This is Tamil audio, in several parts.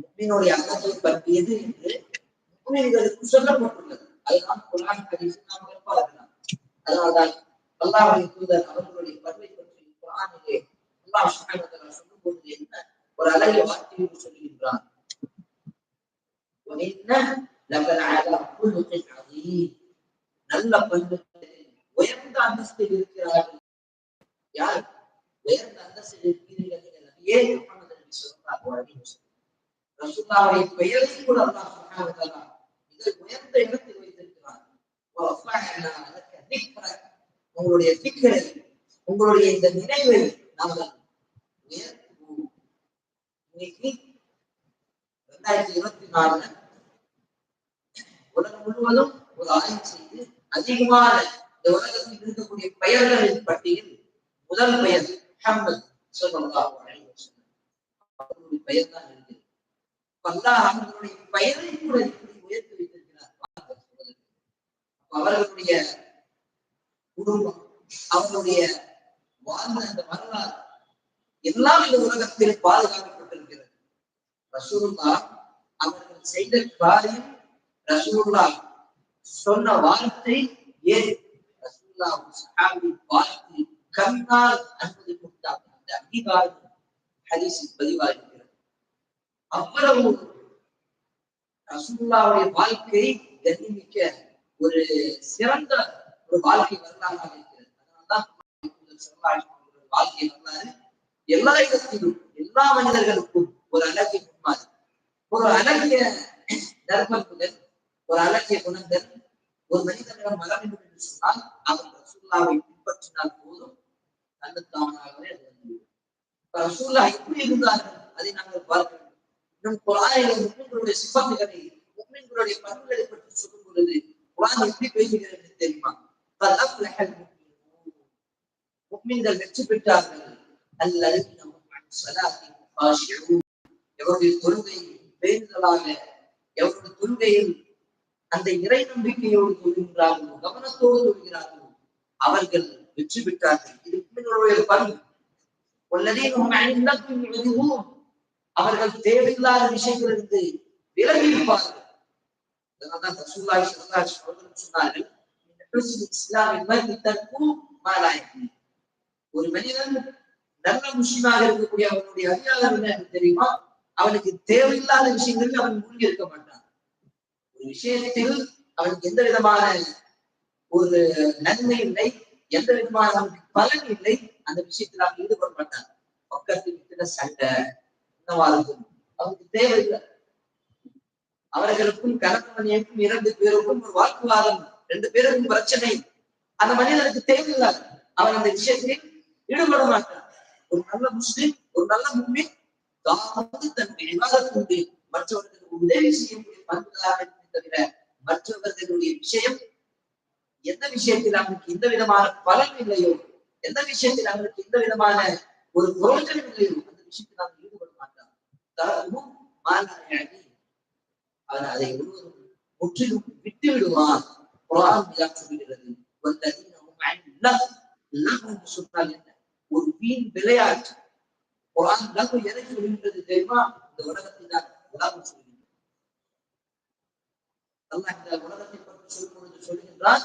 முக்மினுடைய அகத்தை பற்றியது என்று முக்மின்களுக்கு சொல்லப்பட்டுள்ளது. அதுதான் குரான் ஹதீஸ் நாம் பார்க்கலாம் அதனால்தான் அல்லாஹ்வின் தூதர் அவர்களுடைய வருகை பற்றி குரானிலே சொல்லும் போது என்ன? ஒரு அழகிய வார்த்தையை சொல்லுகின்றான் நல்ல பண்புகளில் உயர்ந்த அந்தஸ்தில் இருக்கிறார்கள். யார்? உயர்ந்த அந்தஸ்தில் இருக்கிறீர்கள் நீங்கள் நபியே முகமது நபி சொல்லுகிறார்கள் ரசூல்லாவை பெயர்த்து கூட அல்லாஹ் சுப்ஹானஹு இதை உயர்ந்த இடத்தில் வைத்திருக்கிறார். உங்களுடைய சிக்கலை உங்களுடைய இந்த நினைவை நாங்கள் இன்னைக்கு ரெண்டாயிரத்தி இருபத்தி நாலுல உலகம் முழுவதும் ஒரு ஆய்வு செய்து அதிகமான இந்த உலகத்தில் இருக்கக்கூடிய பெயர்களின் பட்டியல் முதல் பெயர் முகமது சொல்லலாம் பெயர் தான் அல்லாஹ் அவர்களுடைய பெயரை கூட இப்படி உயர்த்தி வைத்திருக்கிறார். அவர்களுடைய குடும்பம் அவர்களுடைய வாழ்ந்த அந்த வரலாறு எல்லாம் இந்த உலகத்தில் பாதுகாக்கப்பட்டிருக்கிறது. ரசூல்லா அவர்கள் செய்த காரியம் ரசூல்லா சொன்ன வார்த்தை ஏன்? ரசூலுல்லா சஹாபி கண்ணால் அனுமதி கொடுத்தார் அந்த அங்கீகாரம் ஹதீஸில் பதிவாகி அவ்வளவு ரசூலுல்லாவுடைய வாழ்க்கை கண்ணிமிக்க ஒரு சிறந்த ஒரு வாழ்க்கை வரலாறாக இருக்கிறது. அதனால்தான் வாழ்க்கை வரலாறு எல்லா இடத்திலும் எல்லா மனிதர்களுக்கும் ஒரு அழகிய முன்மாதிரி ஒரு அழகிய தர்மத்துடன் ஒரு அழகிய குணங்கள் ஒரு மனிதனிடம் வர வேண்டும் என்று சொன்னால் அவர் ரசூல்லாவை பின்பற்றினால் போதும் தன்னைத்தானாகவே அது வந்துவிடும் ரசூல்லா எப்படி இருந்தார்கள்? அதை நாங்கள் பார்க்க வேண்டும். இன்னும் குரானிலே முஸ்லிம்களுடைய சிப்பத்துகளை முஸ்லிம்களுடைய பண்புகளை பற்றி சொல்லும் பொழுது குரான் எப்படி பேசுகிறது என்று தெரியுமா قد أفلح المؤمنون முக்மீன்கள் வெற்றி பெற்றார்கள் الذين هم عن صلاتهم خاشعون எவருடைய தொழுகை பேணுதலாக எவருடைய தொழுகையில் அந்த இறை நம்பிக்கையோடு தொழுகிறார்களோ கவனத்தோடு தொழுகிறார்களோ அவர்கள் வெற்றி பெற்றார்கள் இது முக்மீன்களுடைய பண்பு والذين هم عن اللغو معرضون அவர்கள் தேவையில்லாத விஷயங்களிலிருந்து விலகி இருப்பார்கள் அதனால்தான் ரசூலுல்லாஹி ஸல்லல்லாஹு அலைஹி சொன்னார்கள் இஸ்லாமின் ஒரு மனிதன் நல்ல முஸ்லிமாக இருக்கக்கூடிய அவனுடைய அதிகாரம் என்ன தெரியுமா? அவனுக்கு தேவையில்லாத விஷயங்களில் அவன் மூழ்கி இருக்க மாட்டான். ஒரு விஷயத்தில் அவனுக்கு எந்த விதமான ஒரு நன்மை இல்லை எந்த விதமான அவனுக்கு பலன் இல்லை அந்த விஷயத்தில் அவன் ஈடுபட மாட்டான். பக்கத்தில் வீட்டுல சண்டை என்னவா இருக்கும் அவனுக்கு தேவையில்லை. அவர்களுக்கும் கணவனையும் இரண்டு பேருக்கும் ஒரு வாக்குவாதம் ரெண்டு பேருக்கும் பிரச்சனை. அந்த மனிதனுக்கு தேவையில்லை. அவன் அந்த விஷயத்தில் ஈடுபட மாட்டான். ஒரு நல்ல முஸ்லிம் ஒரு நல்ல மும்மி தான் தன்னுடைய விவாதத்துண்டு மற்றவர்களுக்கு உதவி செய்யக்கூடிய பண்புகளாக இருக்குமே தவிர மற்றவர்களுடைய விஷயம் எந்த விஷயத்தில் அவனுக்கு எந்த விதமான பலன் இல்லையோ எந்த விஷயத்தில் அவனுக்கு எந்த விதமான ஒரு பிரயோஜனம் இல்லையோ அந்த விஷயத்தில் அவன் தரவும் மாநாடி அவன் அதை முழுவதும் முற்றிலும் விட்டு விடுவான் குரான் மிக சொல்கிறது வல்லதீன ஹும் அன் என்று சொன்னால் என்ன? ஒரு வீண் விளையாட்டு. குரான் லஹ் எதை விடுகின்றது தெரியுமா? இந்த உலகத்தை தான் உலகம் சொல்கின்றது அல்லாஹ் இந்த உலகத்தை பற்றி சொல்லும் பொழுது சொல்கின்றான்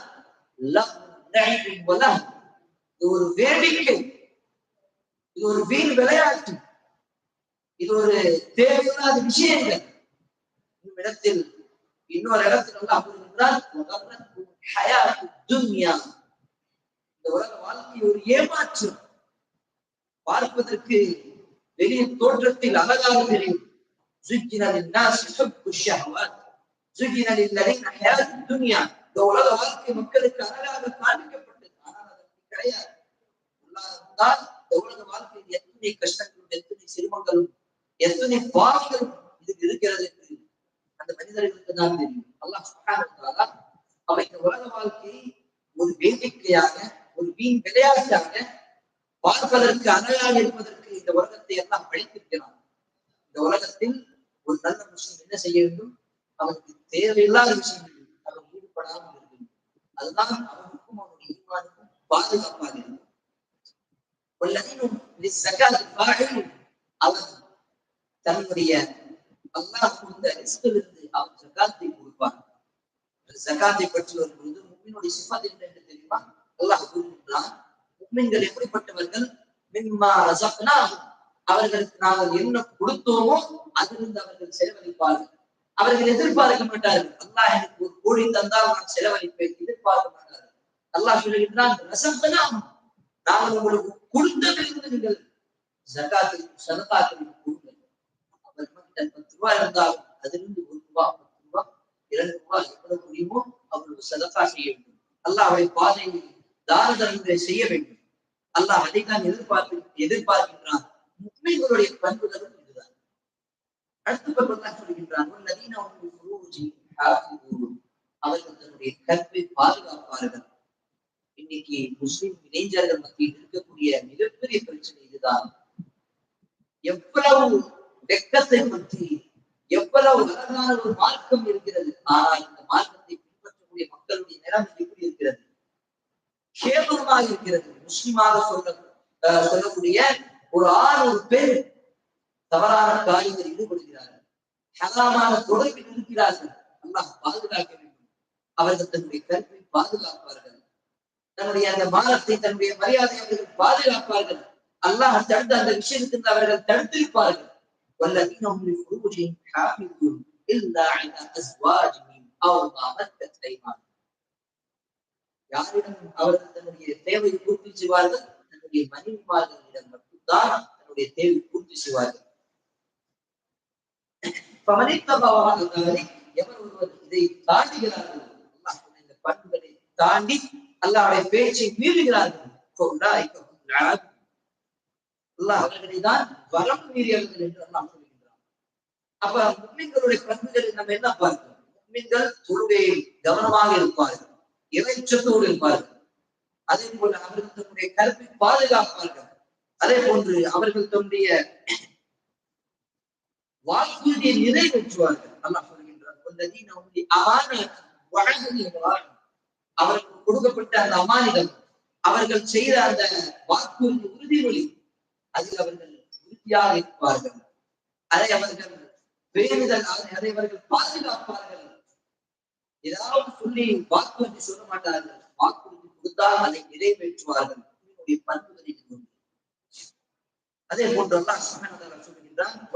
இது ஒரு வேடிக்கை. இது ஒரு வீண் விளையாட்டு. இது ஒரு தேவையில்லாத விஷயங்கள். இடத்தில் இன்னொரு இடத்துல அவர் என்றால் இந்த உலக வாழ்க்கை ஒரு ஏமாற்றம் பார்ப்பதற்கு வெளிய தோற்றத்தில் அழகாக தெரியும். இந்த உலக வாழ்க்கை மக்களுக்கு அழகாக காண்பிக்கப்பட்டது. ஆனால் அதற்கு வாழ்க்கையில் எத்தனை கஷ்டங்களும் எத்தனை சிரமங்களும் எத்தனை பாவங்கள் இதுக்கு இருக்கிறது என்று அந்த மனிதர்களுக்கு தான் தெரியும். அல்லாஹ் சுகாதாரத்தாலா அவன் இந்த உலக வாழ்க்கையை ஒரு வேடிக்கையாக ஒரு வீண் விளையாட்டாக பார்ப்பதற்கு அழகாக இருப்பதற்கு இந்த உலகத்தை எல்லாம் படைத்திருக்கிறான். இந்த உலகத்தில் ஒரு நல்ல விஷயம் என்ன செய்ய வேண்டும்? அவனுக்கு தேவையில்லாத விஷயங்கள் அவன் ஈடுபடாமல் இருக்கும் அதுதான் அவனுக்கும் அவனுடைய ஈமானுக்கும் பாதுகாப்பாக இருக்கும். அவன் தன்னுடைய அல்லாஹ் கொடுத்த ரிஸ்கிலிருந்து அவர் ஜகாத்தை கொடுப்பார். ஜகாத்தை பற்றி வரும்பொழுது முக்மினுடைய சிஃபத் என்ன என்று தெரியுமா? அல்லாஹ் கூறுகின்றான் முக்மின்கள் எப்படிப்பட்டவர்கள்? மின்மா ரசப்னா அவர்களுக்கு நாங்கள் என்ன கொடுத்தோமோ அதிலிருந்து அவர்கள் செலவழிப்பார்கள். அவர்கள் எதிர்பார்க்க மாட்டார்கள். அல்லாஹ் எனக்கு ஒரு கோழி தந்தால் நான் செலவழிப்பேன். எதிர்பார்க்க மாட்டார்கள். அல்லாஹ் சொல்லுகின்றான் ரசப்னாஹும் நாங்கள் உங்களுக்கு கொடுத்ததிலிருந்து நீங்கள் ஜகாத்தை சதகாத்தை பத்து ரூபாய் இருந்தாலும் அதிலிருந்து ஒரு ரூபாய் பத்து ரூபாய் இரண்டு ரூபாய் எவ்வளவு முடியுமோ அவர்களுக்கு சதகா செய்ய வேண்டும். அல்லாஹ் அவரை பாதையில் தான தர்மங்களை செய்ய வேண்டும். அல்லாஹ் அதை தான் எதிர்பார்த்து எதிர்பார்க்கின்றான். முஸ்லிம்களுடைய பண்புகளும் இதுதான். பண்பு பக்கம் சொல்கின்றான் "வல்லதீன குருஜி அவர்கள் தன்னுடைய கற்பை பாதுகாப்பார்கள். இன்னைக்கு முஸ்லிம் இளைஞர்கள் மத்தியில் இருக்கக்கூடிய மிகப்பெரிய பிரச்சனை இதுதான். எவ்வளவு வெக்கத்தை பற்றி எவ்வளவு அழகான ஒரு மார்க்கம் இருக்கிறது. ஆனால் இந்த மார்க்கத்தை பின்பற்றக்கூடிய மக்களுடைய நிலைமை எப்படி இருக்கிறது? கேவலமாக இருக்கிறது. முஸ்லிமாக சொல்ல சொல்லக்கூடிய ஒரு ஆறு ஒரு பெண் தவறான காரியத்தில் ஈடுபடுகிறார்கள். ஹராமான தொடர்பில் இருக்கிறார்கள். அல்லாஹ் பாதுகாக்க வேண்டும். அவர்கள் தன்னுடைய கல்வியை பாதுகாப்பார்கள். தன்னுடைய அந்த மானத்தை தன்னுடைய மரியாதை அவர்கள் பாதுகாப்பார்கள். அல்லாஹ் தடுத்த அந்த விஷயத்திற்கு அவர்கள் தடுத்திருப்பார்கள். والذين هم لفروجهم حافظون إلا على أزواجهم أو ما ملكت أيمانهم யாரிடம் அவர்கள் தன்னுடைய தேவையை பூர்த்தி செய்வார்கள் தன்னுடைய மனைவிமார்களிடம் மட்டும்தான் தன்னுடைய தேவை பூர்த்தி செய்வார்கள் பமனித்தபாவாக எவர் ஒருவர் இதை தாண்டுகிறார்கள் அல்லாஹ் சொன்ன இந்த பண்புகளை தாண்டி அல்லாஹ்வுடைய பேச்சை மீறுகிறார்கள் فأولئك هم العادون. அல்லாஹ் அவர்களை தான் வரம் மீறியவர்கள் என்று அல்லாஹ் சொல்கின்றான். அப்ப முஸ்லிம்களுடைய பண்புகளை நம்ம என்ன பார்க்கிறோம்? முஸ்லிம்கள் தொழுகையில் கவனமாக இருப்பார்கள் இறைச்சத்தோடு இருப்பார்கள். அதே போல அவர்கள் தன்னுடைய கருத்தை பாதுகாப்பார்கள் அதே போன்று அவர்கள் தன்னுடைய வாக்குறுதியை நிறைவேற்றுவார்கள். அல்லாஹ் சொல்கின்றார் "வல்லதீன ஹும் லிஅமானாத்திஹிம் கொடுக்கப்பட்ட அந்த அமானிதம் அவர்கள் செய்த அந்த வாக்குறுதி உறுதிமொழி அதில் அவர்கள் உறுதியாக இருப்பார்கள். அதை அவர்கள் பேணுதல் அதை- அதை அவர்கள் பாதுகாப்பார்கள். ஏதாவது சொல்லி வாக்குறுதி சொல்ல மாட்டார்கள். வாக்குறுதி கொடுத்தால் அதை நிறைவேற்றுவார்கள். இவனுடைய பண்புகள் அதே போன்று அல்லாஹ் சுப்ஹானஹு சொல்கின்றான்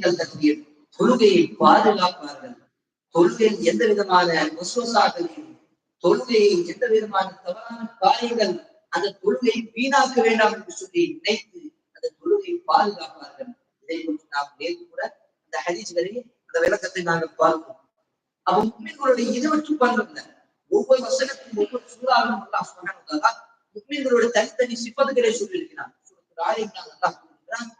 தன்னுடைய தொழுகையை பாதுகாப்பார்கள். தொழுகையில் எந்த விதமான வசுவசாக்களையும் தொழுகையை எந்த விதமான தவறான காரியங்கள் அந்த தொழுகையை வீணாக்க வேண்டாம் என்று சொல்லி நினைத்து அந்த தொழுகையை பாதுகாப்பார்கள். இதை கொண்டு நாம் நேற்று கூட அந்த ஹதீஸ்களில் அந்த விளக்கத்தை நாங்கள் பார்ப்போம் அப்ப முக்மீன்களுடைய இதுவற்று பண்றதுல ஒவ்வொரு வசனத்திலும் ஒவ்வொரு சூறாவும் அல்லாஹ் சுப்ஹானஹு வ தனித்தனி சிப்பத்துகளை சொல்லியிருக்கிறான். சூரத்துல் ஆலி அல்லாஹ் சொல்கிறான்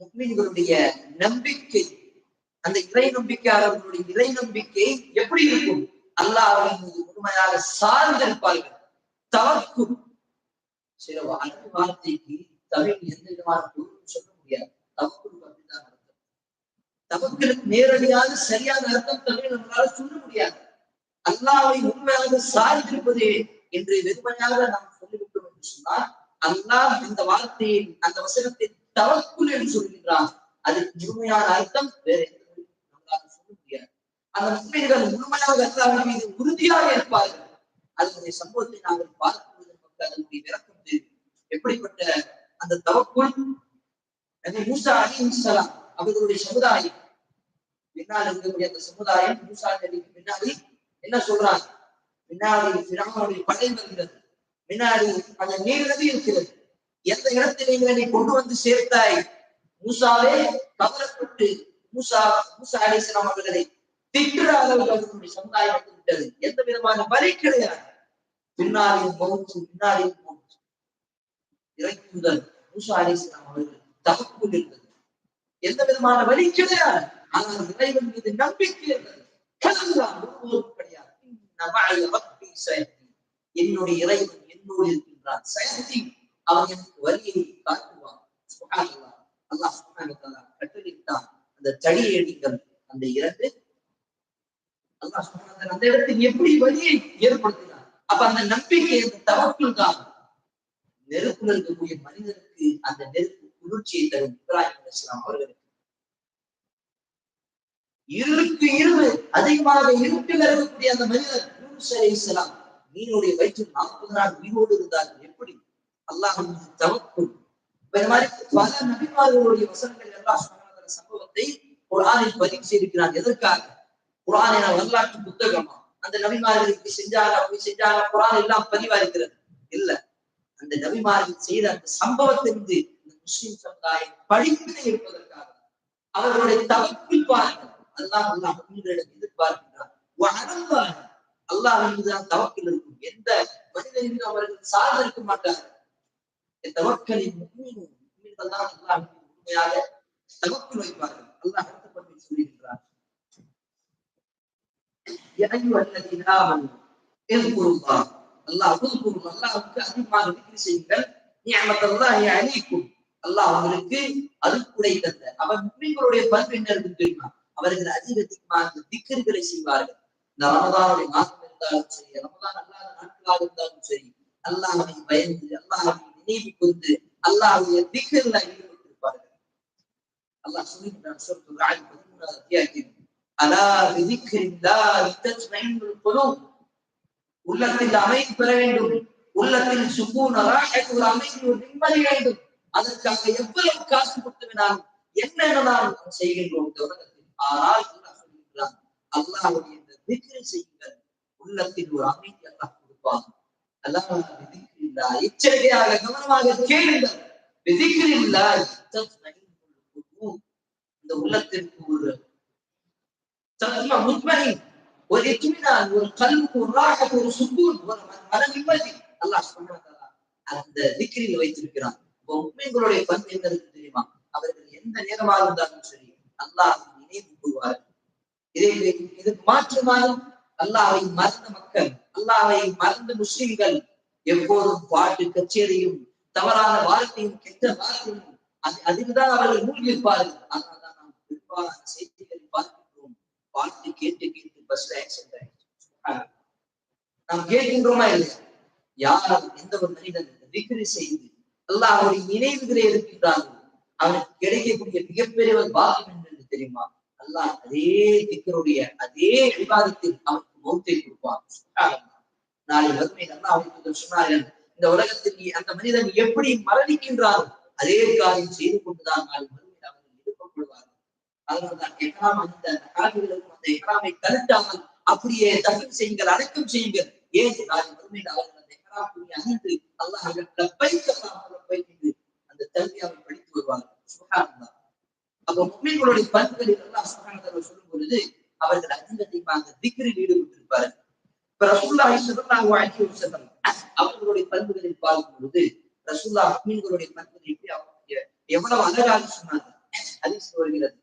முக்மீன்களுடைய நம்பிக்கை அந்த இறை நம்பிக்கையாளர்களுடைய இறை நம்பிக்கை எப்படி இருக்கும்? அல்லாஹ் அவர்கள் மீது முழுமையாக சார்ந்திருப்பார்கள். தவக்கும் சில அரபு வார்த்தைக்கு தமிழ் எந்த விதமான சொல்ல முடியாது. தவக்கு அப்படிதான் அர்த்தம். தவக்களுக்கு நேரடியாக சரியான அர்த்தம் தமிழ் நம்மளால சொல்ல முடியாது. அல்லாவை உண்மையாக சார்ந்திருப்பது என்று வெறுமையாக நாம் சொல்லிவிட்டோம் என்று சொன்னால் அல்லாஹ் இந்த வார்த்தையை அந்த வசனத்தை தவக்குள் என்று சொல்கின்றான் அதுக்கு முழுமையான அர்த்தம் வேற எந்த மொழியும் நம்மளால சொல்ல முடியாது அந்த முஸ்லிம்கள் முழுமையாக அல்லாவின் மீது உறுதியாக இருப்பார்கள். அதனுடைய சம்பவத்தை நாங்கள் பார்க்கும்போது நமக்கு அதனுடைய விளக்கம் தெரியும் எப்படிப்பட்ட அந்த தவக்குள் நபி மூசா அலிஹிஸ்ஸலாம் அவர்களுடைய சமுதாயம் பின்னால் இருக்கக்கூடிய அந்த சமுதாயம் மூசா நபிக்கு பின்னாடி என்ன சொல்றாங்க? பின்னாடி பிராமனுடைய படை வருகிறது. பின்னாடி அந்த நீர் இருக்கிறது. எந்த இடத்தில் நீங்கள் என்னை கொண்டு வந்து சேர்த்தாய்? மூசாவே கவரப்பட்டு மூசா மூசா அலிஸ்லாம் அவர்களை திட்டுறாதவர்கள் சமுதாயம் வந்து விட்டது எந்த விதமான வழி கிடையாது. பின்னாடியும் மௌத்து பின்னாடியும் மௌத்து இறைக்குதல் மூசா அலிஸ்லாம் அவர்கள் தவக்குள் இருந்தது. எந்த விதமான வழி கிடையாது. ஆனால் இறைவன் மீது நம்பிக்கை இருந்தது. கலந்தான் ஒருவரும் கிடையாது. என்னுடைய இறைவன் என்னோடு இருக்கின்றான். சயந்தி அவன் எனக்கு வழியை காட்டுவான். அல்லாஹ் கட்டளைத்தான் அந்த தடியை நீங்கள் அந்த இரண்டு அல்லாஹ் சுப்ஹானஹு அந்த இடத்தில் எப்படி வழியை ஏற்படுத்தினார்? அப்ப அந்த நம்பிக்கை அந்த தவக்குள் தான் நெருப்புல இருக்கக்கூடிய மனிதனுக்கு அந்த நெருப்பு குளிர்ச்சியை தரும் இப்ராஹிம் அலிஸ்லாம் அவர்களுக்கு. இருளுக்கு இருள் அதிகமாக இருட்டில் இருக்கக்கூடிய அந்த மனிதர் யூனுஸ் அலைஹிஸ்ஸலாம் மீனுடைய வயிற்றில் நாற்பது நாள் உயிரோடு இருந்தால் எப்படி? அல்லாஹ் தவக்கும் இந்த மாதிரி பல நபிமார்களுடைய வசனங்கள் எல்லாம் சொன்ன சம்பவத்தை ஆணில் பதிவு செய்திருக்கிறார் எதற்காக? குரானின வரலாற்று புத்தகமா? அந்த நபிமார்களுக்கு செஞ்சாங்க அப்படி செஞ்சாங்க குரான் எல்லாம் பதிவா இருக்கிறது. இல்ல. அந்த நபிமார்கள் செய்த அந்த சம்பவத்திலிருந்து இந்த முஸ்லிம் சமுதாயம் படிப்பினை இருப்பதற்காக அவர்களுடைய தவப்பில் பாருங்கள். அல்லாஹ் அல்லாஹ் உங்களிடம் எதிர்பார்க்கின்றார் அல்லாஹ் மீதுதான் தவக்கில் இருக்கும். எந்த மனிதனிலும் அவர்கள் சார்ந்திருக்க மாட்டார்கள். தவக்கலின் உண்மையாக தவக்கில் வைப்பார்கள். அல்லாஹ் அடுத்த பற்றி சொல்லுகின்றார் يا ايها الذين امنوا اذكروا الله الله اذكروا الله يعطيكم على ذكر செய்யுங்கள் நியமத் அல்லாஹ் அலைக்கும் அல்லாஹ் அவருக்கு அருக்குடை தந்த அவர் முஸ்லிம்களுடைய பண்பு என்ன இருக்கு தெரியுமா அவர்கள் அதிகமாக திக்கர்களை செய்வார்கள் இந்த ரமதானுடைய மாதம் இருந்தாலும் சரி ரமதான் அல்லாத நாட்களாக இருந்தாலும் சரி அல்லாஹை பயந்து அல்லாஹை நினைவு கொண்டு அல்லாஹுடைய திக்கர்களை ஈடுபட்டிருப்பார்கள் அல்லாஹ் சொல்லுகிறான் சொல் பதிமூணாவது அத்தியாயம் அலா விதிக்கில்லாஹி குலூப். உள்ளத்தில் அமைதி பெற வேண்டும். உள்ளத்தில் சுக்கூன் ராஹத் ஒரு அமைதி ஒரு நிம்மதி வேண்டும். அதற்காக எவ்வளவு காசு கொடுத்து வேணாலும் என்னென்ன நாம் செய்கின்றோம் உலகத்தில். ஆனால் அல்லாஹ் இந்த திக்ரை செய்யுங்கள். உள்ளத்தில் ஒரு அமைதி அல்லாஹ் கொடுப்பான். அல்லாஹ் விதிக்கில்லா எச்சரிக்கையாக கவனமாக கேளுங்கள். விதிக்கில்லா இந்த உள்ளத்திற்கு ஒரு தத்மா مطمئن ஒரு والقلب ஒரு والسكون ஒரு ராகத் ஒரு சுக்கூன் மன நிம்மதி அல்லாஹ் சுப்ஹானஹு அந்த திக்ரில் வைத்திருக்கிறான் முஸ்லிம்களுடைய பண்பு என்ன இருக்கு தெரியுமா அவர்கள் எந்த நேரமாக இருந்தாலும் சரி அல்லாஹ் நினைவு கூறுவார்கள் இதை இதுக்கு மாற்றமானும் அல்லாஹை மறந்த மக்கள் அல்லாஹை மறந்த முஸ்லிம்கள் எப்போதும் பாட்டு கச்சேரியும் தவறான வார்த்தையும் கெட்ட வார்த்தையும் அது அதுக்குதான் அவர்கள் மூழ்கியிருப்பார்கள் அதனால்தான் நாம் பெரும்பாலான செய்திகளை பார்க்க பாட்டு கேட்டு கேட்டு பஸ்ல ஆக்சிடென்ட் ஆயிடுச்சு நாம் கேட்கின்றோமா இல்லையா? யார் எந்த ஒரு மனிதன் விக்கிரி செய்து அல்லாஹ்வுடைய நினைவுகளை இருக்கின்றார்கள் அவனுக்கு கிடைக்கக்கூடிய மிகப்பெரிய ஒரு பாக்கியம் என்று தெரியுமா? அல்லாஹ் அதே திக்கருடைய அதே விவாதத்தில் அவனுக்கு மௌத்தை கொடுப்பான். நாளை வறுமை அல்லாஹ் அவனுக்கு சொன்னார்கள் இந்த உலகத்தில் அந்த மனிதன் எப்படி மரணிக்கின்றாரோ அதே காரியம் செய்து கொண்டுதான் நாளை வறுமையில் அவர்கள் எதிர்கொள்வார்கள் அதனால்தான் எக்ராம் அந்த காவிர்களுக்கும் அந்த எக்ராமை கருட்டாமல் அப்படியே தகவல் செய்யுங்கள் அடக்கம் செய்யுங்கள். ஏது நான் வறுமையில் அவர்கள் அந்த எக்ராம் அணிந்து அல்லாஹ் என்று அந்த தல்வியாவை படித்து வருவார்கள். சுகானந்தா அப்ப முஸ்லிம்களுடைய பண்புகளில் எல்லாம் சுகானந்தாவை சொல்லும் பொழுது அவர்கள் அதிக அதிகமாக திக்ரில் ஈடுபட்டிருப்பார்கள். இப்ப ரசூல்லாஹி ஸல்லல்லாஹு அலைஹி வஸல்லம் அவர்களுடைய பண்புகளில் பார்க்கும் பொழுது ரசூல்லா முஸ்லிம்களுடைய பண்புகள் எப்படி அவருடைய எவ்வளவு அழகாக சொன்னார்கள். ஹதீஸ் வருகிறது.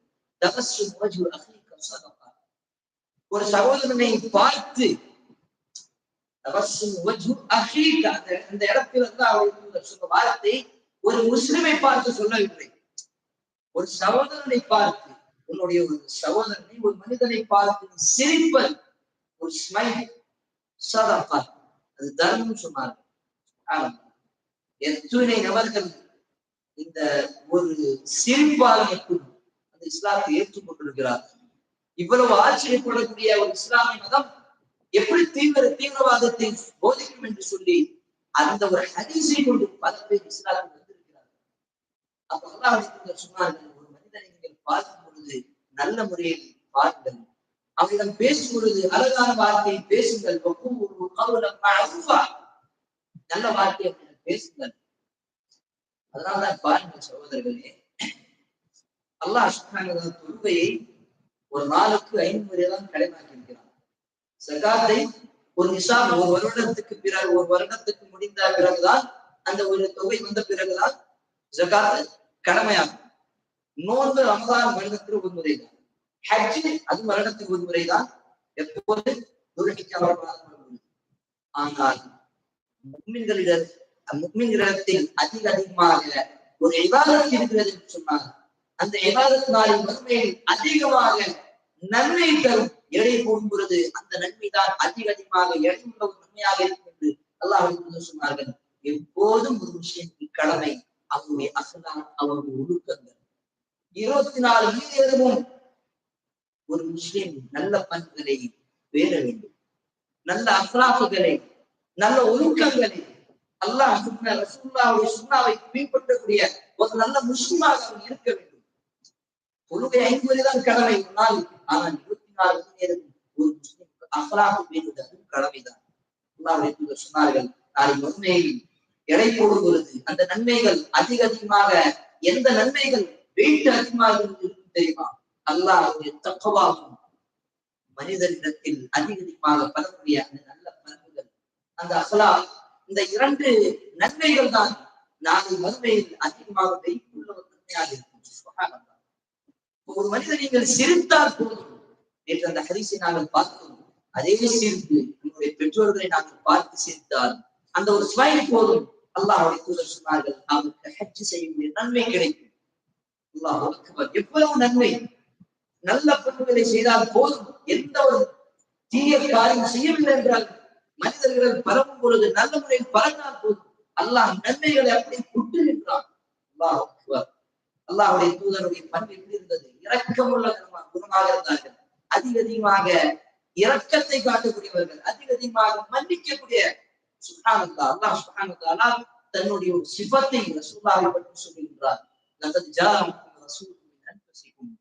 ஒரு சகோதரனை பார்த்து அந்த இந்த இடத்துல இருந்து அவர்கள் சொன்ன வார்த்தை ஒரு முஸ்லிமை பார்த்து சொல்லவில்லை. ஒரு சகோதரனை பார்த்து உன்னுடைய ஒரு சகோதரனை ஒரு மனிதனை பார்த்து நீ சிரிப்பது ஒரு ஸ்மைல் சதகா அது தர்மம் சொன்னார்கள் எத்துணை நபர்கள் இந்த ஒரு சிரிப்பால் மட்டும் அந்த இஸ்லாத்தை ஏற்றுக்கொண்டிருக்கிறார். இவ்வளவு ஆச்சரியப்படக்கூடிய ஒரு இஸ்லாமிய மதம் எப்படி தீவிர தீவிரவாதத்தை போதிக்கும் என்று சொல்லி அந்த ஒரு ஹரிசை கொண்டு பல பேர் வந்திருக்கிறார்கள். அப்ப அல்லாஹ் சொன்னார்கள் ஒரு மனிதனை நீங்கள் பார்க்கும் பொழுது நல்ல முறையில் பாருங்கள். அவரிடம் பேசும் பொழுது அழகான வார்த்தையை பேசுங்கள். நல்ல வார்த்தையை அவரிடம் பேசுங்கள். அதனால்தான் பாருங்கள் சகோதரர்களே அல்லாஹ் தொழுகையை ஒரு நாளுக்கு ஐந்து முறையெல்லாம் கடமையாக்கி இருக்கிறான் சகாத்தை ஒரு நிஷாம் ஒரு வருடத்துக்கு பிறகு ஒரு வருடத்துக்கு முடிந்த பிறகுதான் அந்த ஒரு தொகை வந்த பிறகுதான் ஜகாத்து கடமையாகும். நோன்பு ரமதான் வருடத்திற்கு ஒரு முறைதான். ஹஜ்ஜு அது வருடத்துக்கு ஒரு முறைதான். எப்போது? ஆனால் முக்மின்களிடம் முக்மின்களிடத்தில் அதிக அதிகமாக ஒரு விவாதம் இருக்கிறது என்று சொன்னார் அந்த விவாதத்தினாலின் வறுமையில் அதிகமாக நன்மை தரும். எடை போடும் அந்த நன்மை தான் அதிக அதிகமாக எடையுள்ள ஒரு நன்மையாக இருக்கும் என்று அல்லாஹ் சொன்னார்கள். எப்போதும் ஒரு விஷயம் கடமை அவருடைய அசலாம் அவருடைய ஒழுக்கங்கள். இருபத்தி நாலு மணி ஒரு முஸ்லிம் நல்ல பண்புகளை பேர வேண்டும். நல்ல அசலாப்புகளை நல்ல ஒழுக்கங்களை அல்லாஹ் ரசூல்லாவுடைய சுண்ணாவை பின்பற்றக்கூடிய ஒரு நல்ல முஸ்லிமாக அவர் இருக்க வேண்டும். தொழுகை ஐந்து தான் கடமை ஆனால் ஆனால் இருபத்தி நாலு மணி நேரம் ஒரு முஸ்லிம் அசலாக வேண்டியது அதுவும் கடமைதான். அல்லாஹ்வுடைய சொன்னார்கள் நாளை மறுமையில் எடை போடும் பொழுது அந்த நன்மைகள் அதிக அதிகமாக எந்த நன்மைகள் வெயிட் அதிகமாக இருக்கும் தெரியுமா? அல்லாஹ்வுடைய தக்கவாகும் மனிதனிடத்தில் அதிக அதிகமாக பரக்கூடிய அந்த நல்ல பண்புகள் அந்த அசலா இந்த இரண்டு நன்மைகள் தான் நாளை மறுமையில் அதிகமாக வெயிட் உள்ளவர் நன்மையாக இருக்கும். ஒரு மனிதன் நீங்கள் சிரித்தால் போதும் நேற்று அந்த ஹரிசை நாங்கள் பார்த்தோம் அதே சிரிப்பு நம்முடைய பெற்றோர்களை நாங்கள் பார்த்து சிரித்தால் அந்த ஒரு ஸ்மைல் போதும். அல்லாஹ்வுடைய தூதர் சொன்னார்கள் அவருக்கு ஹஜ் செய்யக்கூடிய நன்மை கிடைக்கும். அல்லாஹ் எவ்வளவு நன்மை? நல்ல பண்புகளை செய்தால் போதும். எந்த ஒரு தீய காரியம் செய்யவில்லை என்றால் மனிதர்கள் பரவும் பொழுது நல்ல முறையில் பறந்தால் போதும். அல்லாஹ் நன்மைகளை அப்படி கொட்டுகின்றான். அல்லாஹ் அல்லாஹுடைய தூதருடைய பண்பு எப்படி இருந்தது இரக்கமுள்ள குணமா- குணமாக இருந்தார்கள் அதிக அதிகமாக இரக்கத்தை காட்டக்கூடியவர்கள் அதிக அதிகமாக மன்னிக்கக்கூடிய சுப்ஹானல்லாஹ் அல்லாஹ் சுப்ஹானல்லாஹ் தன்னுடைய ஒரு சிபத்தை ரசூலாவை பற்றி சொல்லுகின்றார் லகத் ஜாலம் அன்புசிக்கும்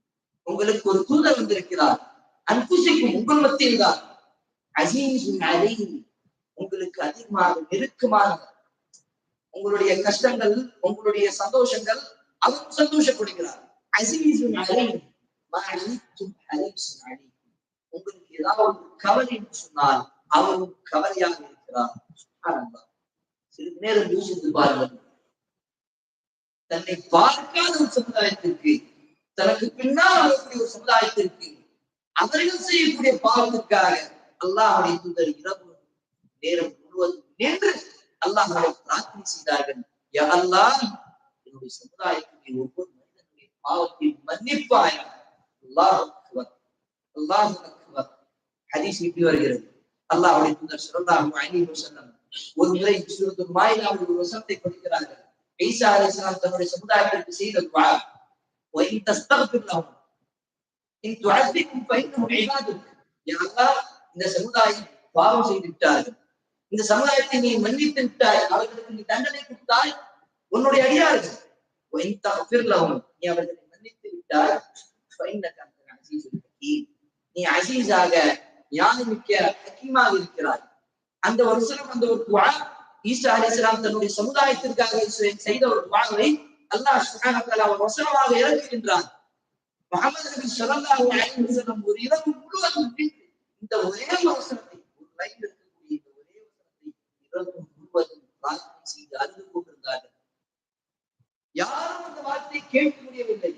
உங்களுக்கு ஒரு தூதர் வந்திருக்கிறார். அன்புசிக்கும் உங்கள் மத்தியில் தான். அசீசுன் உங்களுக்கு அதிகமாக நெருக்கமானவர் உங்களுடைய கஷ்டங்கள் உங்களுடைய சந்தோஷங்கள் அவரும் சந்தோஷப்படுகிறார். அசீசுன் அலைஹி உங்களுக்கு ஏதாவது கவலை என்று சொன்னால் அவரும் கவலையாக இருக்கிறார் சுப்ஹானல்லாஹ். சிறிது நேரம் யோசித்து பாருங்கள் தன்னை பார்க்காத ஒரு சமுதாயத்திற்கு தனக்கு பின்னால் வரக்கூடிய ஒரு சமுதாயத்திற்கு அவர்கள் செய்யக்கூடிய பாவத்துக்காக அல்லாஹுடைய தூதர் இரவு நேரம் முழுவதும் நின்று அல்லாஹுடைய பிரார்த்தனை செய்தார்கள் யா அல்லாஹ் என்னுடைய சமுதாயத்திற்கு ஒவ்வொரு மனிதனுடைய பாவத்தை மன்னிப்பாய் அல்லாஹ் அக்பர் அல்லாஹ் அக்பர் ஹதீஸ் இப்படி வருகிறது அல்லாஹ்வுடைய தூதர் ஸல்லல்லாஹு அலைஹி வஸல்லம் ஒரு முறை சூரத்துல் மாயிதாவுடைய ஒரு வசனத்தை படிக்கிறார்கள் ஈசா அலைஹிஸ்ஸலாம் தன்னுடைய சமுதாயத்திற்கு செய்த துஆ وإن تستغفر لهم إن تعذبهم فإنهم عبادك يا الله இந்த சமுதாயம் பாவம் செய்து விட்டார்கள் இந்த சமுதாயத்தை நீ மன்னித்து விட்டாய் அவர்களுக்கு நீ தண்டனை கொடுத்தாய் உன்னுடைய அடியார்கள் وإن تغفر لهم நீ அவர்களை மன்னித்து விட்டார். நீ அசீசாக ஞானமிக்க ஹக்கீமாக இருக்கிறார் அந்த வருஷம் அந்த ஒரு துவா ஈசா அலி இஸ்லாம் தன்னுடைய சமுதாயத்திற்காக செய்த ஒரு துவாவை அல்லாஹ் சுகானத்தால் அவர் வசனமாக இறக்குகின்றான். முகமது நபி சொல்லல்லாஹு அலைஹி வஸல்லம் ஒரு இரவு முழுவதும் இந்த ஒரே வசனத்தை ஒரு லைன் இருக்கக்கூடிய இந்த ஒரே வசனத்தை இரவு முழுவதும் பிரார்த்தனை செய்து அழுது கொண்டு யாரும் அந்த வார்த்தையை கேட்க முடியவில்லை.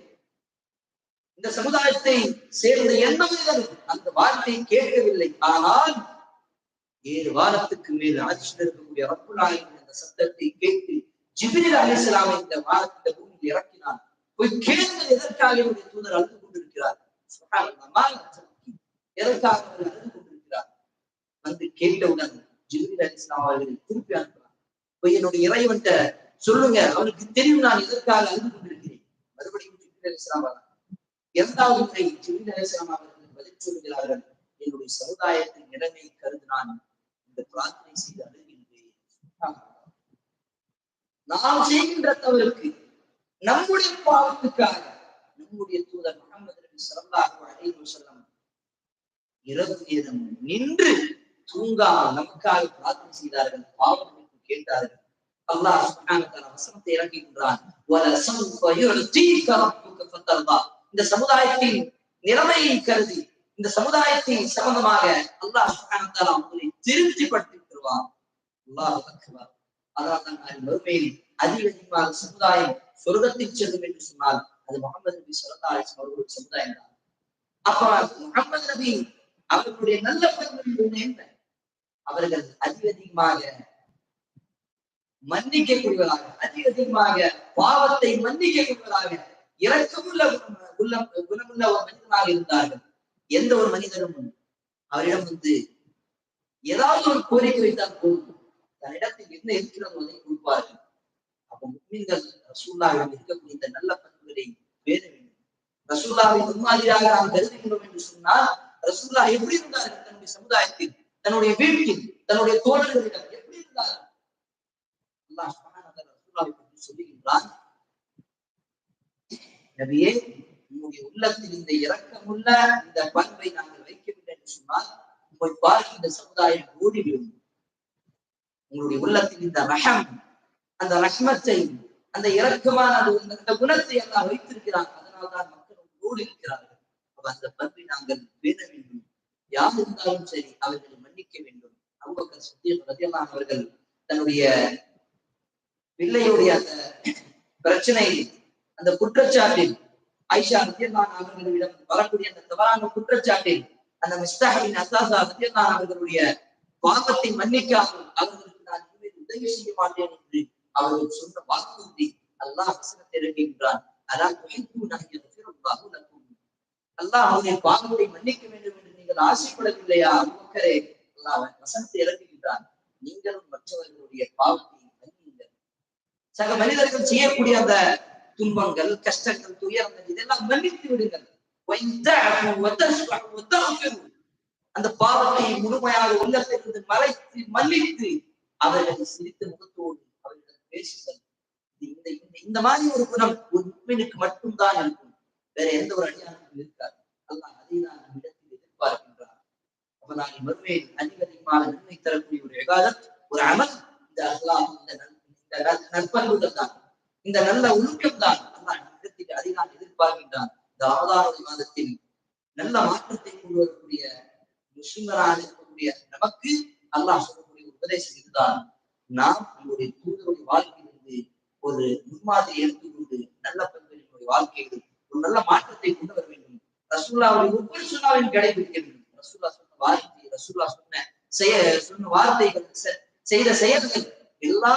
இந்த சமுதாயத்தை சேர்ந்த எந்த அந்த வார்த்தையை கேட்கவில்லை. ஆனால் ஏழு வாரத்துக்கு மேல் ஆட்சியில் இருக்கக்கூடிய ரப்புல் அந்த சத்தத்தை கேட்டு ஜிபிரில் அலைஹிஸ்ஸலாமை இந்த வாரத்தில் பூமியில் இறக்கினார் போய் கேளுங்கள் எதற்காக என்னுடைய தூதர் அழுது கொண்டிருக்கிறார்? எதற்காக அவர் அழுது கொண்டிருக்கிறார்? வந்து கேட்டவுடன் ஜிபிரில் அலிஸ்லாம் அவர்களை திருப்பி அனுப்புறார் போய் என்னுடைய இறைவன்ட்ட சொல்லுங்க அவனுக்கு தெரியும் நான் எதற்காக அழுது கொண்டிருக்கிறேன். மறுபடியும் ஜிப்ரீல் அலைஹிஸ்ஸலாம் வரார் இரண்டாவது முறை ஜிப்ரீல் பதில் சொல்கிறார்கள் என்னுடைய சமுதாயத்தின் நிலைமை கருதினான். இந்த பிரார்த்தனை செய்து அழுகின்றேன். நாம் செய்கின்ற தவறுக்கு நம்முடைய பாவத்துக்காக நம்முடைய தூதர் முகமது நபி ஸல்லல்லாஹு அலைஹி வஸல்லம் இரவு நேரம் நின்று தூங்காமல் நமக்காக பிரார்த்தனை செய்தார்கள் பாவம் கேட்டார்கள். அல்லாஹ் சுப்ஹானஹு வசனத்தை இறங்குகின்றான் வல சௌஃப யு'தீக ரப்புக ஃபதர்தா இந்த சமுதாயத்தின் நிலைமையை கருதி இந்த சமுதாயத்தின் சம்பந்தமாக அல்லாஹ் சுப்ஹானஹு தஆலா உங்களை திருப்திப்படுத்தி தருவான். அல்லாஹ் அக்பர். அதான் தான் நாளை மறுமையில் அதிக அதிகமாக சமுதாயம் சொர்க்கத்தில் செல்லும் என்று சொன்னால் அது முகமது நபி ஸல்லல்லாஹு அலைஹி அவர்களுடைய சமுதாயம் தான். அப்ப முகமது நபி அவர்களுடைய நல்ல பண்புகள் என்ன? அவர்கள் அதிக அதிகமாக மன்னிக்க கூடியவராக அதிக அதிகமாக பாவத்தை மன்னிக்கக்கூடியவராக இரக்கமுள்ள குணம் குணமுள்ள ஒரு மனிதனாக இருந்தார்கள். எந்த ஒரு மனிதனும் அவரிடம் வந்து ஏதாவது ஒரு கோரிக்கை வைத்தால் போதும். தன்னிடத்தில் என்ன இருக்கிறதோ அதை கொடுப்பார்கள். அப்போ முக்மீன்கள் ரசூல்லாவிடம் இருக்கக்கூடிய இந்த நல்ல பண்புகளை பேர வேண்டும். ரசூல்லாவை முன்மாதிரியாக நாம் கருதுகின்றோம் என்று சொன்னால் ரசூல்லா எப்படி இருந்தார்கள் தன்னுடைய சமுதாயத்தில் தன்னுடைய வீட்டில் தன்னுடைய தோழர்களிடம் எப்படி இருந்தார்கள் அல்லாஹ் சுப்ஹானஹு பற்றி சொல்லுகின்றான் நபியே உங்களுடைய உள்ளத்தில் இந்த இரக்கமுள்ள இந்த பண்பை நாங்கள் வைக்கவில்லை என்று சொன்னால் உங்கள் பார்த்து இந்த சமுதாயம் ஓடிவிடும். உங்களுடைய உள்ளத்தில் இந்த ரஹம் அந்த ரஹ்மத்தை அந்த இரக்கமான அந்த அந்த குணத்தை எல்லாம் வைத்திருக்கிறாங்க அதனால்தான் மக்கள் ஓடி இருக்கிறார்கள். அப்ப அந்த பண்பை நாங்கள் பேண வேண்டும். யார் இருந்தாலும் சரி அவர்களை மன்னிக்க வேண்டும். அவ்வளவு சத்தியம் அவர்கள் தன்னுடைய பிள்ளையுடைய அந்த பிரச்சனை அந்த குற்றச்சாட்டில் ஐஷா ரத்தியல்லான் அவர்களிடம் வரக்கூடிய அந்த தவறான குற்றச்சாட்டில் அந்த மிஸ்தாஹின் அசாசா ரத்தியல்லான் அவர்களுடைய பாவத்தை மன்னிக்காமல் அவர்களுக்கு நான் இனிமேல் உதவி செய்ய மாட்டேன் என்று அவர்கள் சொன்ன வாக்குறுதி அல்லாஹ் வசனத்தை இறங்குகின்றான் அலா அல்லாஹ் அவருடைய பாவத்தை மன்னிக்க வேண்டும் என்று நீங்கள் ஆசைப்படவில்லையா அபூபக்கரே? அல்லாஹ் வசனத்தை இறங்குகின்றான் நீங்களும் மற்றவர்களுடைய பாவத்தை சக மனிதர்கள் செய்யக்கூடிய அந்த துன்பங்கள் கஷ்டங்கள் துயரங்கள் இதெல்லாம் மன்னித்து விடுங்கள். அந்த பாவத்தை முழுமையாக உள்ளத்திலிருந்து மறைத்து மன்னித்து அவர்களை சிரித்து முகத்தோடு அவர்கள் பேசுங்கள். இந்த இந்த மாதிரி ஒரு குணம் ஒரு முக்மினுக்கு மட்டும்தான் இருக்கும். வேற எந்த ஒரு அடியாருக்கும் இருக்காது. அல்லாஹ் அதை நான் இடத்தில் எதிர்பார்க்கின்றார் அப்ப நான் அதிகமாக நன்மை தரக்கூடிய ஒரு விவாதம் ஒரு அமல். இந்த அல்லாஹ் இந்த நன்மை நற்பண்புகள் தான் இந்த நல்ல ஒழுக்கம் தான் இடத்தில் அதிகம் அதை நான் எதிர்பார்க்கின்றான். இந்த ஆதார மாதத்தில் நல்ல மாற்றத்தை கொண்டு வரக்கூடிய முஸ்லிமராக இருக்கக்கூடிய நமக்கு அல்லாஹ் சொல்லக்கூடிய உபதேசம் இதுதான் நாம் நம்முடைய தூதருடைய வாழ்க்கையிலிருந்து ஒரு முன்மாதிரி எடுத்துக்கொண்டு நல்ல பெண்களினுடைய வாழ்க்கையில் ஒரு நல்ல மாற்றத்தை கொண்டு வர வேண்டும். ரசூல்லாவுடைய ஒவ்வொரு சொன்னாவையும் கடைபிடிக்க வேண்டும். ரசூல்லா சொன்ன வார்த்தை ரசூல்லா சொன்ன செய்ய சொன்ன வார்த்தைகள் செ- செய்த செயல்கள் எல்லா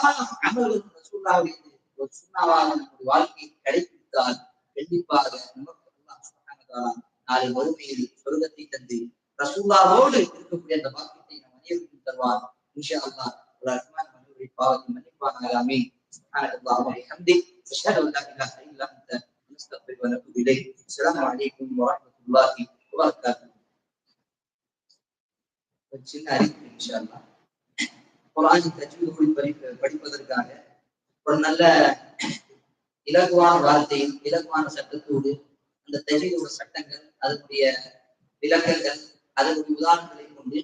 அமல்களும் ரசூல்லாவுடைய ஒரு சுண்ணாவாக நம்முடைய வாழ்க்கையை கடைபிடித்தால் கண்டிப்பாக நமக்கு அல்லாஹ் சுப்ஹானஹு வ தஆலா நாளை மறுமையில் சொர்க்கத்தை தந்து ரசூல்லாவோடு இருக்கக்கூடிய அந்த பாக்கியத்தை நம் அனைவருக்கும் தருவார் இன்ஷா அல்லாஹ் ஒரு அற்புதமான மனிதருடைய பாவத்தை மன்னிப்பானாக ஆமீன் سبحانك اللهم وبحمدك اشهد ان لا اله الا انت نستغفرك ونتوب اليك السلام عليكم ورحمه الله وبركاته ஒரு சின்ன அறிவிப்பு இன்ஷா அல்லாஹ் படிப்பதற்காக ஒரு நல்ல இலகுவான வார்த்தையும் இலகுவான சட்டத்தோடு அந்த தஜ்வீதோட சட்டங்கள் அதனுடைய விளக்கங்கள் அதனுடைய உதாரணங்களை கொண்டு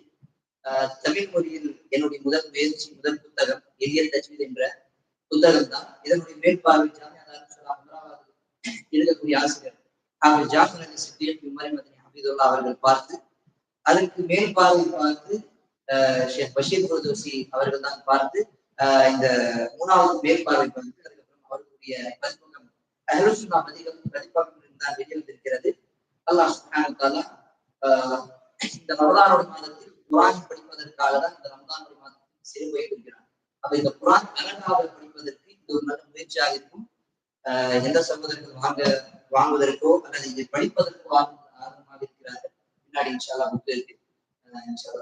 தமிழ் மொழியில் என்னுடைய முதல் முயற்சி முதல் புத்தகம் எளிய தஜ்வீத் என்ற புத்தகம் தான். இதனுடைய மேற்பார்வை எழுதக்கூடிய ஆசிரியர் அவர் ஜாஃபர் அலி சித்தியக் உமரி மதனி ஹபீதுல்லா அவர்கள் பார்த்து அதற்கு மேற்பார்வை பார்த்து ஷேக் பஷீர் குருதோசி அவர்கள் தான் பார்த்து ஆஹ், இந்த மூணாவது மேற்பார்வை வந்து அதுக்கப்புறம் அவர்களுடைய பதிப்பகம் அஹ்லுசுன்னா பதிகம் பதிப்பகம் தான் வெளிவந்திருக்கிறது. அல்லாஹ் சுஹானுக்காலா ஆஹ், இந்த ரமதானோட மாதத்தில் குரான் படிப்பதற்காக தான் இந்த ரமதானோட மாதத்தில் சிறுவை இருக்கிறார் அப்ப இந்த குரான் அழகாக படிப்பதற்கு இது ஒரு நல்ல முயற்சியாக இருக்கும். ஆஹ், எந்த சகோதரர்கள் வாங்க வாங்குவதற்கோ அல்லது இதை படிப்பதற்கோ ஆர்வமாக இருக்கிறார்கள். பின்னாடி இன்ஷால்லா புக்கு இருக்கு. இன்ஷால்லா